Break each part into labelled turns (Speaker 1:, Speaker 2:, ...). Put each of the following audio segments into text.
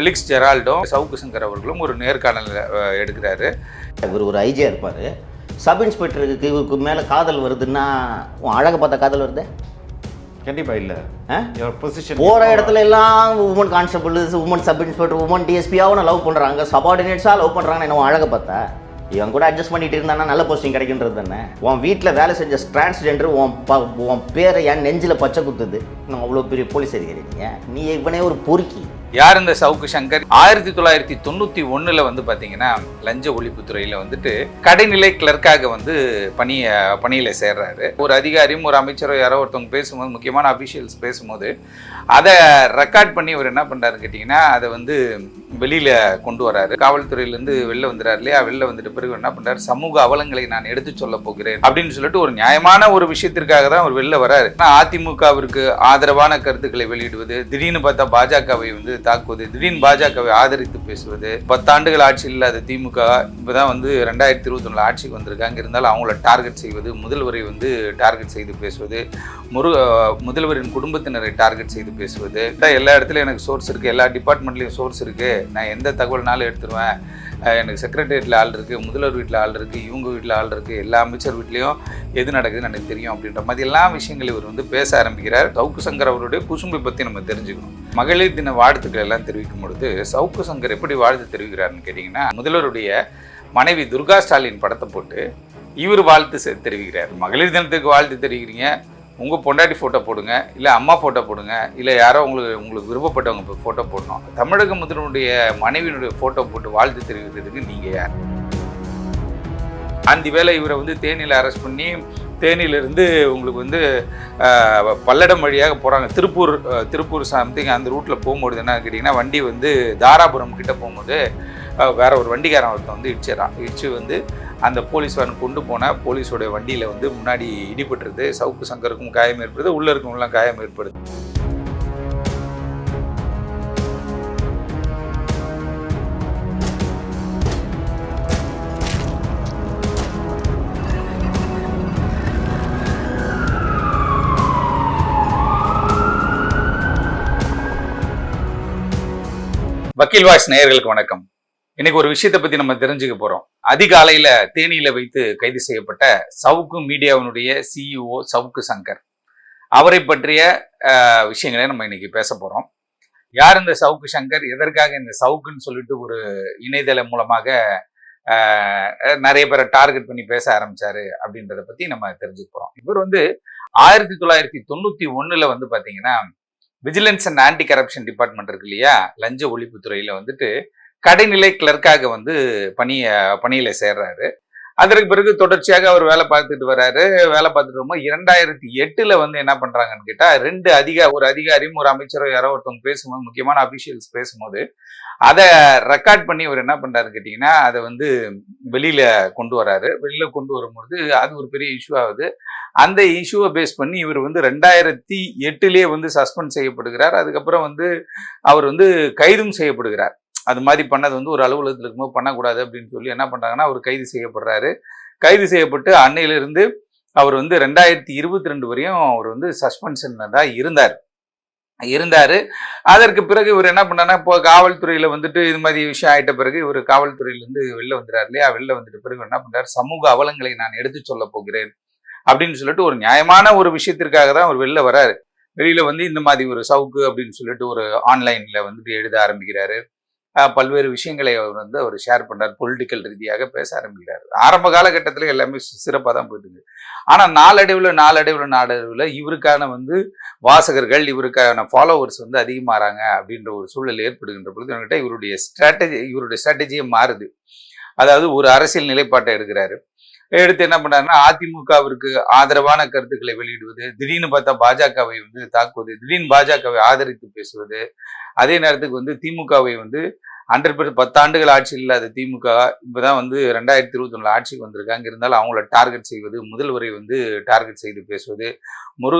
Speaker 1: Felix ஜெரால்டும் Savukku Shankar அவர்களும் ஒரு நேர்காணல் எடுக்கிறாரு.
Speaker 2: இவர் ஒரு ஐஜியாக இருப்பார். சப் இன்ஸ்பெக்டருக்கு இவருக்கு மேலே காதல் வருதுன்னா உன் அழகை பார்த்த காதல் வருது?
Speaker 3: கண்டிப்பா இல்ல. பொசிஷன்
Speaker 2: போகிற இடத்துல எல்லாம் woman constable woman sub inspector woman டிஎஸ்பியாவும் love பண்ணுறாங்க சபார்டினேட்ஸாக லவ் பண்ணுறாங்கன்னு என்ன அழகை பார்த்தா? இவன் கூட அட்ஜஸ்ட் பண்ணிட்டு இருந்தானா நல்ல போஸ்டிங் கிடைக்குன்றது தானே? உன் வீட்டில் வேலை செஞ்ச டிரான்ஸ்ஜெண்டர் உன் ப உன் பேரை என் நெஞ்சில் பச்சை குத்துது. நான் அவ்வளோ பெரிய போலீஸ் அதிகாரி நீ இவனே ஒரு பொறுக்கி.
Speaker 1: யார் இந்த சவுக்கு சங்கர்? ஆயிரத்தி தொள்ளாயிரத்தி தொண்ணூத்தி ஒன்றில் வந்து பாத்தீங்கன்னா லஞ்ச ஒழிப்புத்துறையில வந்துட்டு கடைநிலை கிளர்க்காக வந்து பணிய பணியில சேர்றாரு. ஒரு அதிகாரியும் ஒரு அமைச்சரோ யாரோ ஒருத்தவங்க பேசும்போது முக்கியமான அபிஷியல்ஸ் பேசும்போது அதை ரெக்கார்ட் பண்ணி இவர் என்ன பண்றாரு கேட்டிங்கன்னா அதை வந்து வெளியில கொண்டு வராரு. காவல்துறையிலேருந்து வெளில வந்துறாரு இல்லையா? வெளில வந்துட்டு பிறகு என்ன பண்றாரு? சமூக அவலங்களை நான் எடுத்து சொல்ல போகிறேன் அப்படின்னு சொல்லிட்டு ஒரு நியாயமான ஒரு விஷயத்திற்காக தான் அவர் வெளில வராரு. ஆனால் அதிமுகவிற்கு ஆதரவான கருத்துக்களை வெளியிடுவது திடீர்னு பார்த்தா பாஜகவை வந்து தாக்குவது திடீர்னு பாஜகவை ஆதரித்து பேசுவது. பத்தாண்டுகள் ஆட்சி இல்லாத திமுக இப்போதான் வந்து ரெண்டாயிரத்தி இருபத்தி ஒன்றில் ஆட்சிக்கு வந்திருக்காங்க இருந்தாலும் அவங்கள டார்கெட் செய்வது முதல்வரை வந்து டார்கெட் செய்து பேசுவது முரு முதல்வரின் குடும்பத்தினரை டார்கெட் செய்து பேசுவது. இதான் எல்லா இடத்துலையும் எனக்கு சோர்ஸ் இருக்குது எல்லா டிபார்ட்மெண்ட்லேயும் சோர்ஸ் இருக்குது நான் எந்த தகவல்னாலும் எடுத்துருவேன். எனக்கு செக்ரட்டரியேட்டில் ஆள் இருக்குது முதல்வர் வீட்டில் ஆள் இருக்குது இவங்க வீட்டில் ஆள் இருக்குது எல்லா அமைச்சர் வீட்லேயும் எது நடக்குதுன்னு எனக்கு தெரியும் அப்படின்ற மாதிரி எல்லா விஷயங்களையும் இவர் வந்து பேச ஆரம்பிக்கிறார். சவுக்கு சங்கர் அவருடைய குசும்பை பற்றி நம்ம தெரிஞ்சுக்கணும். மகளிர் தின வாழ்த்துக்கள் எல்லாம் தெரிவிக்கும் பொழுது சவுக்கு சங்கர் எப்படி வாழ்த்து தெரிவிக்கிறாருன்னு கேட்டிங்கன்னா முதல்வருடைய மனைவி துர்கா ஸ்டாலின் படத்தை போட்டு இவர் வாழ்த்து செ- தெரிவிக்கிறார். மகளிர் தினத்துக்கு வாழ்த்து தெரிவிக்கிறீங்க. உங்கள் பொண்டாட்டி ஃபோட்டோ போடுங்க இல்லை அம்மா ஃபோட்டோ போடுங்க இல்லை யாரோ உங்களுக்கு உங்களுக்கு விருப்பப்பட்டவங்க ஃபோட்டோ போடணும். தமிழக முதலனுடைய மனைவியினுடைய ஃபோட்டோ போட்டு வாழ்த்து தெரிவிக்கிறதுக்கு நீங்கள் யார்? அந்த வேளை இவரை வந்து தேனியில் அரெஸ்ட் பண்ணி தேனியிலிருந்து உங்களுக்கு வந்து பல்லடம் வழியாக போகிறாங்க திருப்பூர் திருப்பூர் சம்திங் அந்த ரூட்டில் போகும்போது என்ன கேட்டிங்கன்னா வண்டி வந்து தாராபுரம் கிட்டே போகும்போது வேற ஒரு வண்டிக்காரன் ஒருத்தன் வந்து இடிச்சிடறான். இடிச்சு வந்து அந்த போலீஸ் கொண்டு போன போலீஸோடைய வண்டியில் வந்து முன்னாடி இடிபட்டுருது. சவுக்கு சங்கருக்கும் காயம் ஏற்படுது. உள்ளே இருக்கவங்களாம் காயம் ஏற்படுது. வக்கீல் வாய்ஸ் நேயர்களுக்கு வணக்கம். இன்னைக்கு ஒரு விஷயத்தை பத்தி நம்ம தெரிஞ்சுக்க போறோம். அதிகாலையில தேனியில வைத்து கைது செய்யப்பட்ட சவுக்கு மீடியாவினுடைய சிஇஓ சவுக்கு சங்கர். அவரை பற்றிய விஷயங்களை நம்ம இன்னைக்கு பேச போறோம். யார் இந்த சவுக்கு சங்கர்? எதற்காக இந்த சவுக்குன்னு சொல்லிட்டு ஒரு இணையதளம் மூலமாக நிறைய பேரை டார்கெட் பண்ணி பேச ஆரம்பிச்சாரு அப்படின்றத பத்தி நம்ம தெரிஞ்சுக்க போறோம். இவர் வந்து ஆயிரத்தி தொள்ளாயிரத்தி தொண்ணூத்தி ஒண்ணுல வந்து பாத்தீங்கன்னா vigilance and anti corruption department இருக்கு இல்லையா? லஞ்ச ஒழிப்புத்துறையில வந்துட்டு கடைநிலை கிளர்க்காக வந்து பணிய பணியில சேர்றாரு. அதற்கு பிறகு தொடர்ச்சியாக அவர் வேலை பார்த்துட்டு வர்றாரு வேலை பார்த்துட்டு வரும்போது இரண்டாயிரத்தி எட்டுல வந்து என்ன பண்றாங்கன்னு கேட்டா ரெண்டு அதிகா ஒரு அதிகாரியும் ஒரு அமைச்சரோ யாரோ ஒருத்தவங்க பேசும்போது முக்கியமான அபிஷியல்ஸ் பேசும்போது அதை ரெக்கார்ட் பண்ணி அவர் என்ன பண்றாரு கேட்டீங்கன்னா அதை வந்து வெளியில கொண்டு வராரு. வெளியில கொண்டு வரும்போது அது ஒரு பெரிய இஷ்யூ ஆகுது. அந்த இஷ்யூவை பேஸ் பண்ணி இவர் வந்து ரெண்டாயிரத்தி எட்டுலேயே வந்து சஸ்பெண்ட் செய்யப்படுகிறார். அதுக்கப்புறம் வந்து அவர் வந்து கைதும் செய்யப்படுகிறார். அது மாதிரி பண்ணது வந்து ஒரு அலுவலகத்தில் இருக்கும்போது பண்ணக்கூடாது அப்படின்னு சொல்லி என்ன பண்ணுறாங்கன்னா அவர் கைது செய்யப்படுறாரு. கைது செய்யப்பட்டு அன்னையிலிருந்து அவர் வந்து ரெண்டாயிரத்தி இருபத்தி ரெண்டு வரையும் அவர் வந்து சஸ்பென்ஷனில் தான் இருந்தார். இருந்தார். அதற்கு பிறகு இவர் என்ன பண்ணாருன்னா இப்போ காவல்துறையில் வந்துட்டு இது மாதிரி விஷயம் ஆகிட்ட பிறகு இவர் காவல்துறையிலேருந்து வெளில வந்துறாரு இல்லையா? வெளில வந்துட்டு பிறகு என்ன பண்ணுறாரு சமூக அவலங்களை நான் எடுத்து சொல்ல போகிறேன் அப்படின்னு சொல்லிட்டு ஒரு நியாயமான ஒரு விஷயத்திற்காக தான் அவர் வெளில வராரு. வெளியில் வந்து இந்த மாதிரி ஒரு சவுக்கு அப்படின்னு சொல்லிட்டு ஒரு ஆன்லைனில் வந்துட்டு எழுத ஆரம்பிக்கிறாரு. பல்வேறு விஷயங்களை அவர் வந்து அவர் ஷேர் பண்ணார் பொலிட்டிக்கல் ரீதியாக பேச ஆரம்பிக்கிறார். ஆரம்ப காலகட்டத்தில் எல்லாமே சிறப்பாக தான் போயிட்டு இருக்கு நாளடைவில் நாளடைவில் நாளடைவில் இவருக்கான வந்து வாசகர்கள் இவருக்கான ஃபாலோவர்ஸ் வந்து அதிகமாகறாங்க அப்படின்ற ஒரு சூழல் ஏற்படுகின்ற பொழுது என்கிட்ட இவருடைய ஸ்ட்ராட்டஜி இவருடைய ஸ்ட்ராட்டஜியே மாறுது. அதாவது ஒரு அரசியல் நிலைப்பாட்டை எடுக்கிறாரு. எடுத்து என்ன பண்ணாருன்னா அதிமுகவிற்கு ஆதரவான கருத்துக்களை வெளியிடுவது திடீர்னு பார்த்தா பாஜகவை வந்து தாக்குவது திடீர்னு பாஜகவை ஆதரித்து பேசுவது அதே நேரத்துக்கு வந்து திமுகவை வந்து ஹண்ட்ரட் பர்சன்ட் பத்தாண்டுகள் ஆட்சி இல்லாத திமுக. இப்போதான் வந்து ரெண்டாயிரத்தி இருபத்தி ஒன்றில் ஆட்சிக்கு வந்திருக்காங்க இருந்தாலும் அவங்கள டார்கெட் செய்வது முதல்வரை வந்து டார்கெட் செய்து பேசுவது முரு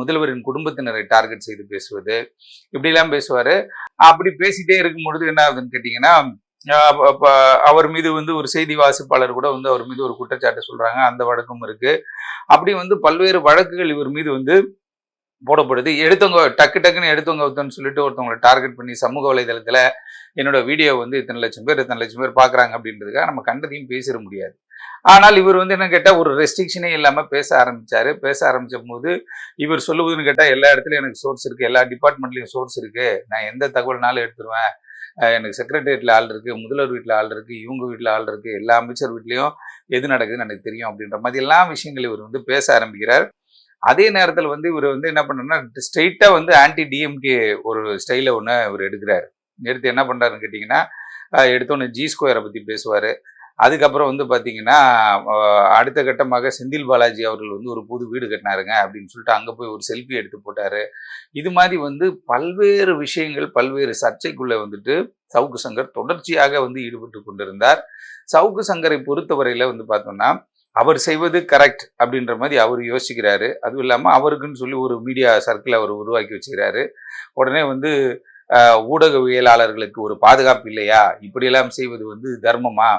Speaker 1: முதல்வரின் குடும்பத்தினரை டார்கெட் செய்து பேசுவது. இப்படிலாம் பேசுவார். அப்படி பேசிட்டே இருக்கும் பொழுது என்ன ஆகுதுன்னு கேட்டிங்கன்னா அவர் மீது வந்து ஒரு செய்தி வாசிப்பாளர் கூட வந்து அவர் மீது ஒரு குற்றச்சாட்டு சொல்கிறாங்க அந்த வழக்கும் இருக்குது அப்படி வந்து பல்வேறு வழக்குகள் இவர் மீது வந்து போடப்படுது. எடுத்தவங்க டக்கு டக்குன்னு எடுத்தவங்க ஒருத்தன்னு சொல்லிட்டு ஒருத்தவங்களை டார்கெட் பண்ணி சமூக வலைதளத்தில் என்னோட வீடியோ வந்து இத்தனை லட்சம் பேர் இத்தனை லட்சம் பேர் பார்க்குறாங்க அப்படின்றதுக்காக நம்ம கண்டதையும் பேசிட முடியாது. ஆனால் இவர் வந்து என்ன கேட்டால் ஒரு ரெஸ்ட்ரிக்ஷனே இல்லாமல் பேச ஆரம்பித்தார் பேச ஆரம்பித்த போது இவர் சொல்லுவதுன்னு கேட்டால் எல்லா இடத்துலையும் எனக்கு சோர்ஸ் இருக்குது எல்லா டிபார்ட்மெண்ட்லேயும் சோர்ஸ் இருக்குது நான் எந்த தகவல்னாலும் எடுத்துருவேன். எனக்கு செக்ரட்டரியேட்டில் ஆள் இருக்குது முதல்வர் வீட்டில் ஆள் இருக்குது இவங்க வீட்டில் ஆள் இருக்குது எல்லா அமைச்சர் வீட்லேயும் எது நடக்குதுன்னு எனக்கு தெரியும் அப்படின்ற மாதிரி எல்லா விஷயங்கள் இவர் வந்து பேச ஆரம்பிக்கிறார். அதே நேரத்தில் வந்து இவர் வந்து என்ன பண்ணுறோம்னா ஸ்ட்ரெயிட்டாக வந்து ஆன்டி டிஎம்கே ஒரு ஸ்டைலை ஒன்று இவர் எடுக்கிறார். எடுத்து என்ன பண்ணுறாருன்னு கேட்டிங்கன்னா அஹ் எடுத்தோன்னே ஜி ஸ்கொயரை பற்றி பேசுவார். அதுக்கப்புறம் வந்து பார்த்தீங்கன்னா அடுத்த கட்டமாக செந்தில் பாலாஜி அவர்கள் வந்து ஒரு புது வீடு கட்டினாருங்க அப்படின்னு சொல்லிட்டு அங்கே போய் ஒரு செல்ஃபி எடுத்து போட்டார். இது மாதிரி வந்து பல்வேறு விஷயங்கள் பல்வேறு சர்ச்சைக்குள்ளே வந்துட்டு சவுக்கு சங்கர் தொடர்ச்சியாக வந்து ஈடுபட்டு கொண்டிருந்தார். சவுக்கு சங்கரை பொறுத்தவரையில் வந்து பார்த்தோம்னா அவர் செய்வது கரெக்ட் அப்படின்ற மாதிரி அவர் யோசிக்கிறாரு. அதுவும் இல்லாமல் அவருக்குன்னு சொல்லி ஒரு மீடியா சர்க்கிள் அவர் உருவாக்கி வச்சுக்கிறாரு. உடனே வந்து ஊடகவியலாளர்களுக்கு ஒரு பாதுகாப்பு இல்லையா? இப்படியெல்லாம் செய்வது வந்து தர்மமா?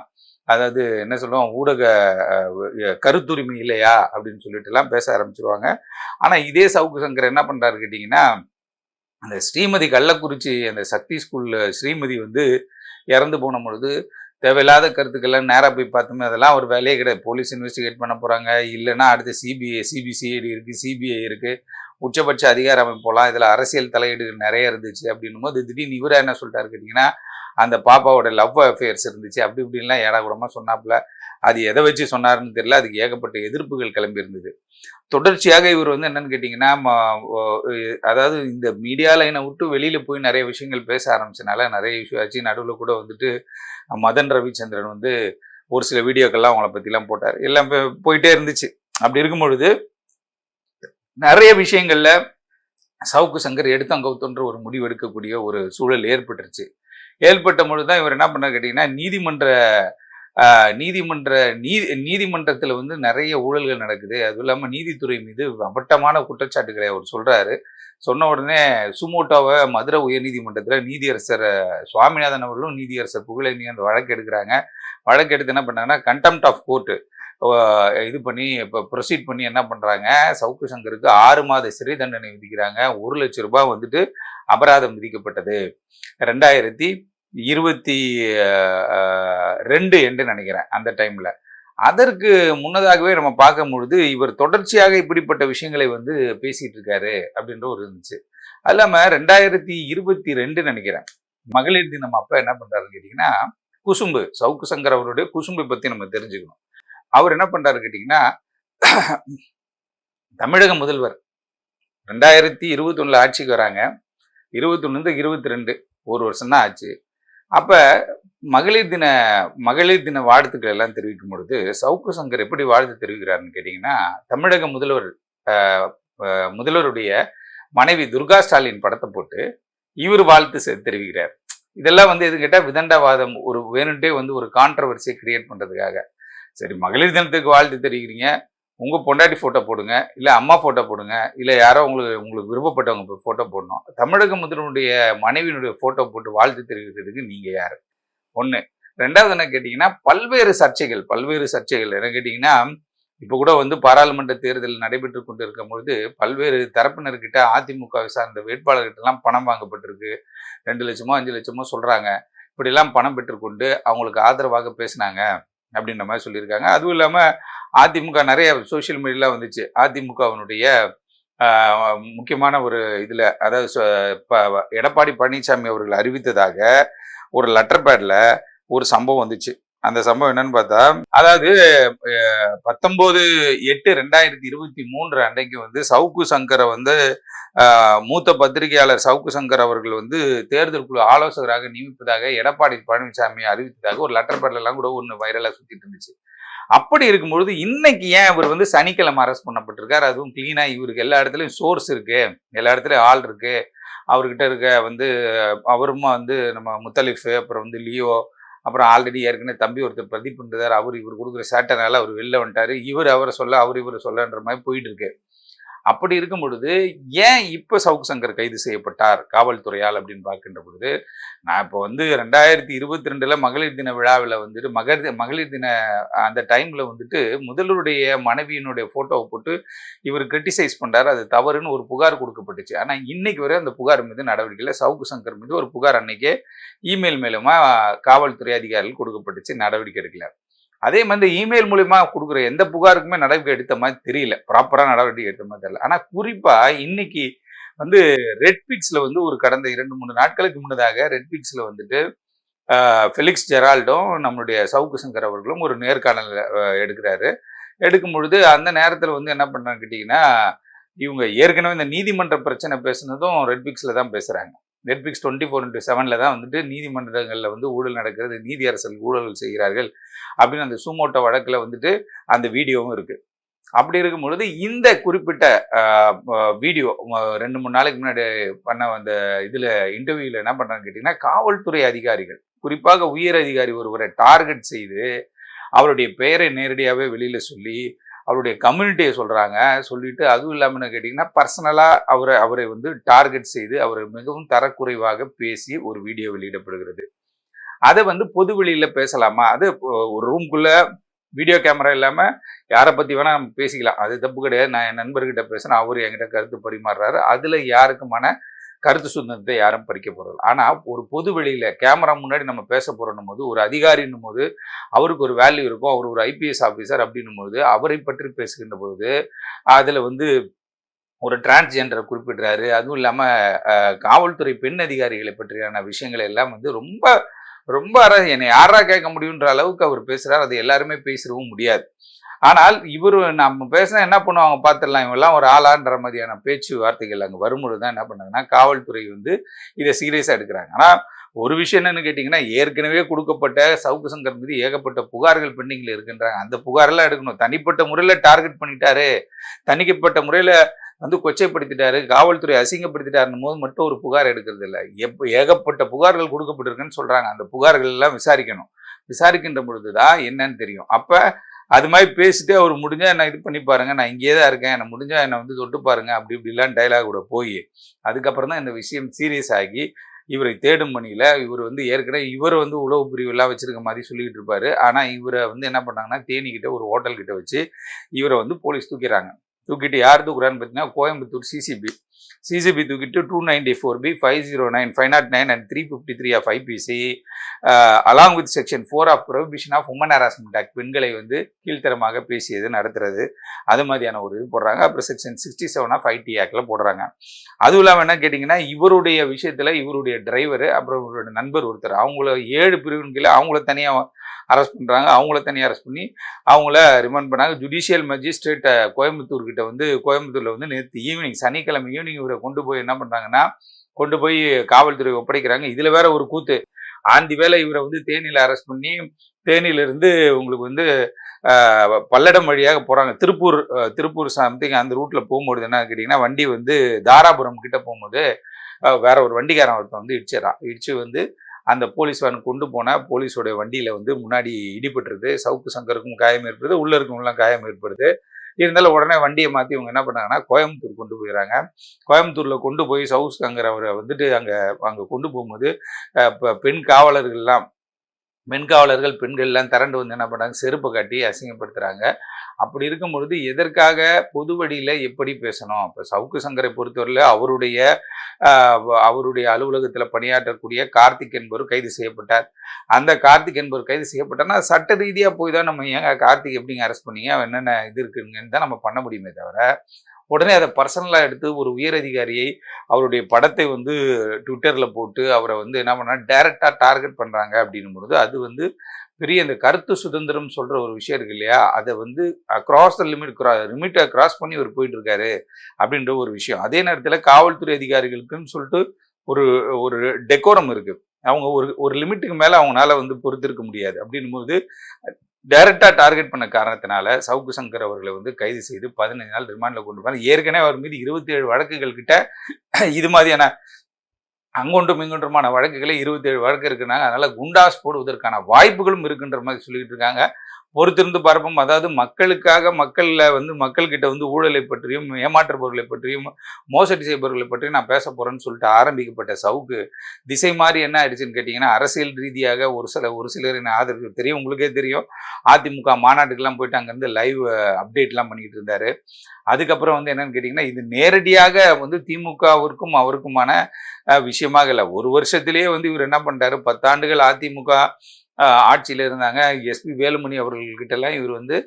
Speaker 1: அதாவது என்ன சொல்லுவோம் ஊடக கருத்துரிமை இல்லையா? அப்படின்னு சொல்லிட்டுலாம் பேச ஆரம்பிச்சிருவாங்க. ஆனால் இதே சவுக்கு சங்கர் என்ன பண்ணுறாரு கேட்டிங்கன்னா அந்த ஸ்ரீமதி கள்ளக்குறிச்சி அந்த சக்தி ஸ்கூலில் ஸ்ரீமதி வந்து இறந்து போன பொழுது தேவையில்லாத கருத்துக்கள்லாம் நேராக போய் பார்த்தோமே அதெல்லாம் ஒரு வேலையே கிடையாது. போலீஸ் இன்வெஸ்டிகேட் பண்ண போகிறாங்க இல்லைன்னா அடுத்து சிபிஐ சிபிசிஐடி இருக்குது சிபிஐ இருக்குது உச்சபட்ச அதிகார அமைப்பெல்லாம் இதில் அரசியல் தலையீடுகள் நிறைய இருந்துச்சு அப்படின்னும் போது திடீர்னு இவராக என்ன சொல்லிட்டாரு கேட்டிங்கன்னா அந்த பாப்பாவோட லவ் அஃபேர்ஸ் இருந்துச்சு அப்படி இப்படின்லாம் ஏடாகூடமாக சொன்னாப்புல. அது எதை வச்சு சொன்னாருன்னு தெரியல அதுக்கு ஏகப்பட்ட எதிர்ப்புகள் கிளம்பி இருந்தது. தொடர்ச்சியாக இவர் வந்து என்னன்னு கேட்டிங்கன்னா அதாவது இந்த மீடியா லைனை விட்டு வெளியில் போய் நிறைய விஷயங்கள் பேச ஆரம்பிச்சனால நிறைய இஷ்யூ ஆச்சு. நடுவில் கூட வந்துட்டு மதன் ரவிச்சந்திரன் வந்து ஒரு சில வீடியோக்கள்லாம் அவங்கள பற்றிலாம் போட்டார். எல்லாம் போய்- போயிட்டே இருந்துச்சு. அப்படி இருக்கும் பொழுது நிறைய விஷயங்களில் சவுக்கு சங்கர் எடுத்தங்கவுத்துன்ற ஒரு முடிவு எடுக்கக்கூடிய ஒரு சூழல் ஏற்பட்டுருச்சு. ஏற்பட்ட பொழுது தான் இவர் என்ன பண்ணார் கேட்டிங்கன்னா நீதிமன்ற நீதிமன்ற நீதி நீதிமன்றத்தில் வந்து நிறைய ஊழல்கள் நடக்குது. அதுவும் இல்லாமல் நீதித்துறை மீது அபட்டமான குற்றச்சாட்டுகளை அவர் சொல்கிறாரு சொன்ன உடனே சுமோட்டோவை மதுரை உயர்நீதிமன்றத்தில் நீதியரசர் சுவாமிநாதன் அவர்களும் நீதியரசர் புகழேந்தி அந்த வழக்கு எடுக்கிறாங்க. வழக்கு எடுத்து என்ன பண்ணாங்கன்னா கண்டெம்ட் ஆஃப் கோர்ட்டு இது பண்ணி இப்போ ப்ரொசீட் பண்ணி என்ன பண்ணுறாங்க சவுக்கு சங்கருக்கு ஆறு மாத சிறை தண்டனை விதிக்கிறாங்க. ஒரு லட்சம் ரூபாய் வந்துட்டு அபராதம் விதிக்கப்பட்டது. ரெண்டாயிரத்தி இருபத்தி ரெண்டு என்று நினைக்கிறேன் அந்த டைமில் அதற்கு முன்னதாகவே நம்ம பார்க்கும் பொழுது இவர் தொடர்ச்சியாக இப்படிப்பட்ட விஷயங்களை வந்து பேசிகிட்டு இருக்காரு அப்படின்ற ஒரு இருந்துச்சு. அது இல்லாமல் ரெண்டாயிரத்தி இருபத்தி ரெண்டு நினைக்கிறேன். மகளிர் தினம் அப்போ என்ன பண்ணுறாருன்னு கேட்டிங்கன்னா குசும்பு சவுக்கு சங்கர் அவருடைய குசும்பை பற்றி நம்ம தெரிஞ்சுக்கணும். அவர் என்ன பண்றாரு கேட்டிங்கன்னா தமிழக முதல்வர் ரெண்டாயிரத்தி இருபத்தொன்னுல ஆட்சிக்கு வராங்க. இருபத்தொன்னு இருபத்தி ரெண்டு ஒரு வருஷம் தான் ஆச்சு. அப்ப மகளிர் தின மகளிர் தின வாழ்த்துக்கள் எல்லாம் தெரிவிக்கும் பொழுது சவுக்கு சங்கர் எப்படி வாழ்த்து தெரிவிக்கிறாருன்னு கேட்டிங்கன்னா தமிழக முதல்வர் முதல்வருடைய மனைவி துர்கா ஸ்டாலின் படத்தை போட்டு இவர் வாழ்த்து செ- தெரிவிக்கிறார். இதெல்லாம் வந்து எது கேட்டால் விதண்டவாதம் ஒரு வேணுன்ட்டே வந்து ஒரு கான்ட்ரவர்சியை கிரியேட் பண்ணுறதுக்காக சரி மகளிர் தினத்துக்கு வாழ்த்து தெரிவிக்கிறீங்க. உங்கள் பொண்டாட்டி ஃபோட்டோ போடுங்க இல்லை அம்மா ஃபோட்டோ போடுங்க இல்லை யாரோ உங்களுக்கு உங்களுக்கு விருப்பப்பட்டவங்க ஃபோட்டோ போடணும். தமிழக முதல்வனுடைய மனைவியினுடைய ஃபோட்டோ போட்டு வாழ்த்து தெரிவிக்கிறதுக்கு நீங்கள் யார்? ஒன்று ரெண்டாவது என்ன கேட்டிங்கன்னா பல்வேறு சர்ச்சைகள் பல்வேறு சர்ச்சைகள். என்ன கேட்டிங்கன்னா இப்போ கூட வந்து பாராளுமன்ற தேர்தல் நடைபெற்று கொண்டு இருக்கும் பொழுது பல்வேறு தரப்பினர்கிட்ட அதிமுக சார்ந்த வேட்பாளர்கிட்டலாம் பணம் வாங்கப்பட்டிருக்கு. ரெண்டு லட்சமோ அஞ்சு லட்சமோ சொல்கிறாங்க இப்படிலாம் பணம் பெற்றுக்கொண்டு அவங்களுக்கு ஆதரவாக பேசினாங்க. அப்படின்ற மாதிரி சொல்லியிருக்காங்க. அதுவும் இல்லாமல் அதிமுக நிறைய சோஷியல் மீடியாவில் வந்துச்சு. அதிமுகவினுடைய முக்கியமான ஒரு இதில் அதாவது சொ- ப- எடப்பாடி பழனிசாமி அவர்கள் அறிவித்ததாக ஒரு லெட்டர் பேடில் ஒரு சம்பவம் வந்துச்சு. அந்த சம்பவம் என்னன்னு பார்த்தா அதாவது பத்தொம்போது பத்தொன்பது எட்டு ரெண்டாயிரத்தி இருபத்தி மூன்று அன்றைக்கு வந்து சவுக்கு சங்கரை வந்து மூத்த பத்திரிகையாளர் சவுக்கு சங்கர் அவர்கள் வந்து தேர்தல் குழு ஆலோசகராக நியமிப்பதாக எடப்பாடி பழனிசாமி அறிவித்ததாக ஒரு லெட்டர் பேட்லாம் கூட ஒன்று வைரலாக சுற்றிட்டு இருந்துச்சு. அப்படி இருக்கும்பொழுது இன்னைக்கு ஏன் இவர் வந்து சனிக்கிழமை அரெஸ்ட் பண்ணப்பட்டிருக்கார்? அதுவும் கிளீனாக இவருக்கு எல்லா இடத்துலையும் சோர்ஸ் இருக்கு. எல்லா இடத்துலையும் ஆள் இருக்கு. அவர்கிட்ட இருக்க வந்து அவருமா வந்து நம்ம முத்தலிஃபு அப்புறம் வந்து லியோ அப்புறம் ஆல்ரெடி ஏற்கனவே தம்பி ஒருத்தர் பிரதீப் அவர் இவர் கொடுக்குற சேட்டனால அவர் வெளில வந்துட்டார். இவர் அவரை சொல்ல அவர் இவரை சொல்லன்ற மாதிரி போயிட்டு இருக்கு. அப்படி இருக்கும் பொழுது ஏன் இப்போ சவுக்கு சங்கர் கைது செய்யப்பட்டார் காவல்துறையால் அப்படின்னு பார்க்கின்ற பொழுது நான் இப்போ வந்து ரெண்டாயிரத்தி இருபத்தி ரெண்டில் மகளிர் தின விழாவில் வந்துட்டு மகளிர் மகளிர் தின அந்த டைமில் வந்துட்டு முதல்வருடைய மனைவியினுடைய ஃபோட்டோவை போட்டு இவர் கிரிட்டிசைஸ் பண்ணார் அது தவறுன்னு ஒரு புகார் கொடுக்கப்பட்டுச்சு. ஆனால் இன்னைக்கு வரை அந்த புகார் மீது நடவடிக்கையில் சவுக்கு சங்கர் மீது ஒரு புகார் அன்னைக்கே இமெயில் மூலமாக காவல்துறை அதிகாரிகள் கொடுக்கப்பட்டுச்சு. நடவடிக்கை எடுக்கல. அதே மாதிரி இமெயில் மூலியமா கொடுக்குற எந்த புகாருக்குமே நடவடிக்கை எடுத்த மாதிரி தெரியல. ப்ராப்பராக நடவடிக்கை எடுத்த மாதிரி தெரியல. ஆனால் குறிப்பாக இன்னைக்கு வந்து ரெட்பிக்ஸில் வந்து ஒரு கடந்த இரண்டு மூணு நாட்களுக்கு முன்னதாக ரெட்பிக்ஸில் வந்துட்டு ஃபெலிக்ஸ் ஜெரால்டும் நம்மளுடைய சவுக்கு சங்கர் அவர்களும் ஒரு நேர்காணல் எடுக்கிறாரு. எடுக்கும் பொழுது அந்த நேரத்தில் வந்து என்ன பண்ணுறாங்க கேட்டிங்கன்னா இவங்க ஏற்கனவே இந்த நீதிமன்ற பிரச்சனை பேசுனதும் ரெட்பிக்ஸில் தான் பேசுகிறாங்க நெட்ஃப்ளிக்ஸ் டுவெண்ட்டி ஃபோர் இன்ட்டு செவனில் தான் வந்துட்டு நீதிமன்றங்களில் வந்து ஊழல் நடக்கிறது நீதி அரசல் ஊழல் செய்கிறார்கள் அப்படின்னு அந்த சுமோட்டோ வழக்கில் வந்துட்டு அந்த வீடியோவும் இருக்குது அப்படி இருக்கும் பொழுது இந்த குறிப்பிட்ட வீடியோ ரெண்டு மூணு நாளைக்கு முன்னாடி பண்ண அந்த இதில் இன்டர்வியூவில் என்ன பண்ணுறாங்க கேட்டிங்கன்னா காவல்துறை அதிகாரிகள் குறிப்பாக உயர் அதிகாரி ஒருவரை டார்கெட் செய்து அவருடைய பெயரை நேரடியாகவே வெளியில் சொல்லி அவருடைய கம்யூனிட்டியை சொல்கிறாங்க சொல்லிட்டு அதுவும் இல்லாமல் என்ன கேட்டிங்கன்னா பர்சனலாக அவரை அவரை வந்து டார்கெட் செய்து அவரை மிகவும் தரக்குறைவாக பேசி ஒரு வீடியோ வெளியிடப்படுகிறது. அதை வந்து பொது வெளியில் பேசலாமா? அது ஒரு ரூம்குள்ளே வீடியோ கேமரா இல்லாமல் யாரை பற்றி வேணால் நம்ம பேசிக்கலாம். அது தப்பு கிடையாது. நான் என் நண்பர்கிட்ட பேசுகிறேன் அவர் என்கிட்ட கருத்து பரிமாறுறாரு. அதில் யாருக்குமான கருத்து சுதந்திரத்தை யாரும் பறிக்க போகிறது ஆனால் ஒரு பொது வெளியில் கேமரா முன்னாடி நம்ம பேச போகிறோம் போது ஒரு அதிகாரின்னும் போது அவருக்கு ஒரு வேல்யூ இருக்கும். அவர் ஒரு ஐபிஎஸ் ஆஃபீஸர் அப்படின்னும் போது அவரை பற்றி பேசுகின்ற பொழுது அதில் வந்து ஒரு டிரான்ஸ்ஜெண்டரை குறிப்பிடுறாரு. அதுவும் இல்லாமல் காவல்துறை பெண் அதிகாரிகளை பற்றியான விஷயங்களை எல்லாம் வந்து ரொம்ப ரொம்ப அற என்னை யாரா கேட்க முடியுன்ற அளவுக்கு அவர் பேசுகிறார் அது எல்லாருமே பேசிடவும் முடியாது. ஆனால் இவர் நம்ம பேசினா என்ன பண்ணுவாங்க பார்த்துடலாம் இவெல்லாம் ஒரு ஆளான்ற மாதிரியான பேச்சு வார்த்தைகள் அங்கே வரும்பொழுது தான் என்ன பண்ணாங்கன்னா காவல்துறை வந்து இதை சீரியஸாக எடுக்கிறாங்க. ஆனால் ஒரு விஷயம் என்னன்னு கேட்டிங்கன்னா ஏற்கனவே கொடுக்கப்பட்ட சவுக்கு சங்கர் மீது ஏகப்பட்ட புகார்கள் பெண்டிங்கில் இருக்கின்றாங்க. அந்த புகாரெல்லாம் எடுக்கணும். தனிப்பட்ட முறையில் டார்கெட் பண்ணிட்டாரு. தனிக்கப்பட்ட முறையில் வந்து கொச்சைப்படுத்திட்டாரு. காவல்துறை அசிங்கப்படுத்திட்டாருன்னு போது மட்டும் ஒரு புகார் எடுக்கிறது இல்லை. எப்போ ஏகப்பட்ட புகார்கள் கொடுக்கப்பட்டிருக்குன்னு சொல்கிறாங்க அந்த புகார்கள் எல்லாம் விசாரிக்கணும். விசாரிக்கின்ற பொழுது தான் என்னன்னு தெரியும். அப்போ அது மாதிரி பேசிட்டு அவர் முடிஞ்சால் என்ன இது பண்ணி பாருங்க நான் இங்கேயே தான் இருக்கேன் என்ன முடிஞ்சால் என்னை வந்து தொட்டு பாருங்க அப்படி இப்படிலாம் டைலாக் கூட போய் அதுக்கப்புறம் தான் இந்த விஷயம் சீரியஸ் ஆகி இவரை தேடும் பணியில் இவர் வந்து ஏற்கனவே இவர் வந்து உளவு பிரிவுலாம் வச்சுருக்க மாதிரி சொல்லிக்கிட்டு இருப்பாரு. ஆனால் இவரை வந்து என்ன பண்ணாங்கன்னா தேனிக்கிட்ட ஒரு ஹோட்டல்கிட்ட வச்சு இவரை வந்து போலீஸ் தூக்கிறாங்க தூக்கிட்டு யார் தூக்குறான்னு பார்த்தீங்கன்னா கோயம்புத்தூர் சிசிபி சிசிபி தூக்கிட்டு two ninety four B five zero nine five not nine and three fifty three of IPC along with section four of prohibition of woman harassment act பெண்களை வந்து கீழ்த்தரமாக பேசியது நடத்துறது அது மாதிரியான ஒரு இது போடுறாங்க. அப்புறம் section sixty seven of IT ஆக்டில் போடுறாங்க. அதுவும் இல்லாமல் என்ன கேட்டிங்கன்னா இவருடைய விஷயத்தில் இவருடைய டிரைவர் அப்புறம் இவருடைய நண்பர் ஒருத்தர் அவங்கள ஏழு பிரிவின் கீழே அவங்கள தனியாக அரெஸ்ட் பண்ணுறாங்க அவங்கள தனியாக அரெஸ்ட் பண்ணி அவங்கள ரிமாண்ட் பண்ணாங்க. ஜுடிஷியல் மஜிஸ்ட்ரேட்டை கோயம்புத்தூர்கிட்ட வந்து கோயம்புத்தூரில் வந்து நேற்று ஈவினிங் சனிக்கிழமை ஈவினிங் இவரை கொண்டு போய் என்ன பண்ணுறாங்கன்னா கொண்டு போய் காவல்துறை ஒப்படைக்கிறாங்க. இதில் வேற ஒரு கூத்து. ஆந்தி வேலை இவரை வந்து தேனியில் அரெஸ்ட் பண்ணி தேனியிலிருந்து உங்களுக்கு வந்து பல்லடம் வழியாக போகிறாங்க திருப்பூர் திருப்பூர் சம்திங் அந்த ரூட்டில் போகும்போது என்ன கேட்டிங்கன்னா வண்டி வந்து தாராபுரம் கிட்ட போகும்போது வேற ஒரு வண்டிக்காரன் ஒருத்தன் வந்து இடிச்சிடறான். இடிச்சு வந்து அந்த போலீஸ் கொண்டு போனால் போலீஸோடைய வண்டியில் வந்து முன்னாடி இடிபட்டுருது. சவுக்கு சங்கருக்கும் காயம் ஏற்படுது. உள்ளே இருக்கவங்களாம் காயம் ஏற்படுது. இருந்தாலும் உடனே வண்டியை மாற்றி இவங்க என்ன பண்ணாங்கன்னா கோயம்புத்தூர் கொண்டு போயிடறாங்க கோயம்புத்தூரில் கொண்டு போய் சவுஸ் சங்கர் அவரை வந்துட்டு அங்கே அங்கே கொண்டு போகும்போது பெண் காவலர்கள்லாம் மென்காவலர்கள் பெண்கள்லாம் திரண்டு வந்து என்ன பண்ணுறாங்க செருப்பை காட்டி அசிங்கப்படுத்துகிறாங்க அப்படி இருக்கும் பொழுது எதற்காக பொது வழியில் எப்படி பேசணும்? இப்போ சவுக்கு சங்கரை பொறுத்தவரையில் அவருடைய அவருடைய அலுவலகத்தில் பணியாற்றக்கூடிய கார்த்திக் என்பவர் கைது செய்யப்பட்டார். அந்த கார்த்திக் என்பவர் கைது செய்யப்பட்டார்னா சட்ட ரீதியாக போய் தான் நம்ம ஏங்க கார்த்திக் எப்படிங்க அரெஸ்ட் பண்ணீங்க? அவன் என்னென்ன இது இருக்குங்கன்னு தான் நம்ம பண்ண முடியுமே தவிர உடனே அதை பர்சனலாக எடுத்து ஒரு உயர் அதிகாரியை அவருடைய படத்தை வந்து ட்விட்டரில் போட்டு அவரை வந்து என்ன பண்ணால் டைரெக்டாக டார்கெட் பண்ணுறாங்க அப்படின்னும் பொழுது அது வந்து பெரிய இந்த கருத்து சுதந்திரம் சொல்கிற ஒரு விஷயம் இருக்கு இல்லையா? அதை வந்து அக்ராஸ் த லிமிட் க்ரா லிமிட்டை கிராஸ் பண்ணி அவர் போயிட்டு இருக்காரு அப்படின்ற ஒரு விஷயம். அதே நேரத்தில் காவல்துறை அதிகாரிகளுக்குன்னு சொல்லிட்டு ஒரு ஒரு டெக்கோரம் இருக்குது அவங்க ஒரு ஒரு லிமிட்டுக்கு மேலே அவங்களால வந்து பொறுத்திருக்க முடியாது. அப்படின்னும் போது டைரக்டாக டார்கெட் பண்ண காரணத்தினால சவுக்கு சங்கர் அவர்களை வந்து கைது செய்து பதினஞ்சு நாள் ரிமாண்டில் கொண்டு போனாங்க ஏற்கனவே அவர் மீது இருபத்தி ஏழு வழக்குகள் கிட்ட இது மாதிரியான அங்கொன்றும் இங்கொன்றுமான வழக்குகளே இருபத்தி ஏழு வழக்கு இருக்குனாங்க. அதனால குண்டாஸ் போடுவதற்கான வாய்ப்புகளும் இருக்குன்ற மாதிரி சொல்லிக்கிட்டு இருக்காங்க. பொறுத்திருந்து பார்ப்போம். அதாவது மக்களுக்காக மக்களில் வந்து மக்கள்கிட்ட வந்து ஊழலை பற்றியும் ஏமாற்றுபவர்களை பற்றியும் மோசடி செய்பவர்களை பற்றியும் நான் பேச போகிறேன்னு சொல்லிட்டு ஆரம்பிக்கப்பட்ட சவுக்கு திசை மாதிரி என்ன ஆயிடுச்சுன்னு கேட்டிங்கன்னா அரசியல் ரீதியாக ஒரு சில ஒரு சிலரின் ஆதரவு தெரியும் உங்களுக்கே தெரியும். அதிமுக மாநாட்டுக்கெல்லாம் போயிட்டு அங்கேருந்து லைவ் அப்டேட்லாம் பண்ணிக்கிட்டு இருந்தார். அதுக்கப்புறம் வந்து என்னன்னு கேட்டிங்கன்னா இது நேரடியாக வந்து திமுகவிற்கும் அவருக்குமான விஷயமாக இல்லை. ஒரு வருஷத்திலேயே வந்து இவர் என்ன பண்ணுறாரு பத்தாண்டுகள் அதிமுக ஆட்சியில் இருந்தாங்க. எஸ்பி வேலுமணி அவர்கள்கிட்ட எல்லாம் இவர் வந்து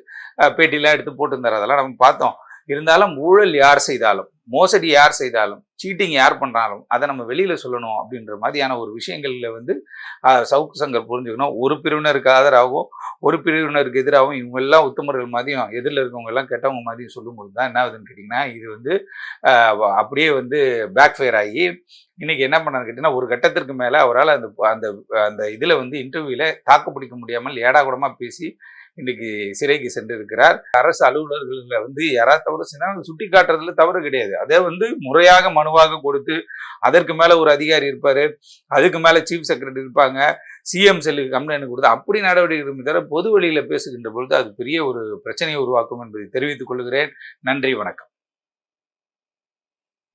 Speaker 1: பேட்டிலாம் எடுத்து போட்டிருந்தார். அதெல்லாம் நம்ம பார்த்தோம். இருந்தாலும் ஊழல் யார் செய்தாலும் மோசடி யார் செய்தாலும் சீட்டிங் யார் பண்ணாலும் அதை நம்ம வெளியில் சொல்லணும் அப்படின்ற மாதிரியான ஒரு விஷயங்களில் வந்து சவுக்கு சங்கர் புரிஞ்சுக்கணும். ஒரு பிரிவினருக்கு ஆதரவாகவும் ஒரு பிரிவினருக்கு எதிராகவும் இவங்க எல்லாம் உத்தமர்கள் மாதிரியும் எதிரில் இருக்கவங்க எல்லாம் கெட்டவங்க மாதிரியும் சொல்லும்போது தான் என்ன ஆகுதுன்னு கேட்டிங்கன்னா இது வந்து அப்படியே வந்து பேக் ஃபயர் ஆகி இன்றைக்கி என்ன பண்ணான்னு கேட்டிங்கன்னா ஒரு கட்டத்திற்கு மேலே அவரால் அந்த அந்த அந்த இதில் வந்து இன்டர்வியூவில் தாக்கு பிடிக்க முடியாமல் ஏடா கூடமாக பேசி இன்னைக்கு சிறைக்கு சென்றிருக்கிறார். அரசு அலுவலர்களில் வந்து யாராவது தவறு செஞ்சால் சுட்டி காட்டுறதுல தவறு கிடையாது. அதே வந்து முறையாக மனுவாக கொடுத்து அதற்கு மேலே ஒரு அதிகாரி இருப்பார். அதுக்கு மேலே சீஃப் செக்ரட்டரி இருப்பாங்க. சிஎம் செல்லுக்கு கம்ப்ளைண்ட் கொடுத்து அப்படி நடவடிக்கை எடுக்கும் தவிர பொது வழியில் பேசுகின்ற பொழுது அது பெரிய ஒரு பிரச்சனையை உருவாக்கும் என்பதை தெரிவித்துக் கொள்கிறேன். நன்றி வணக்கம்.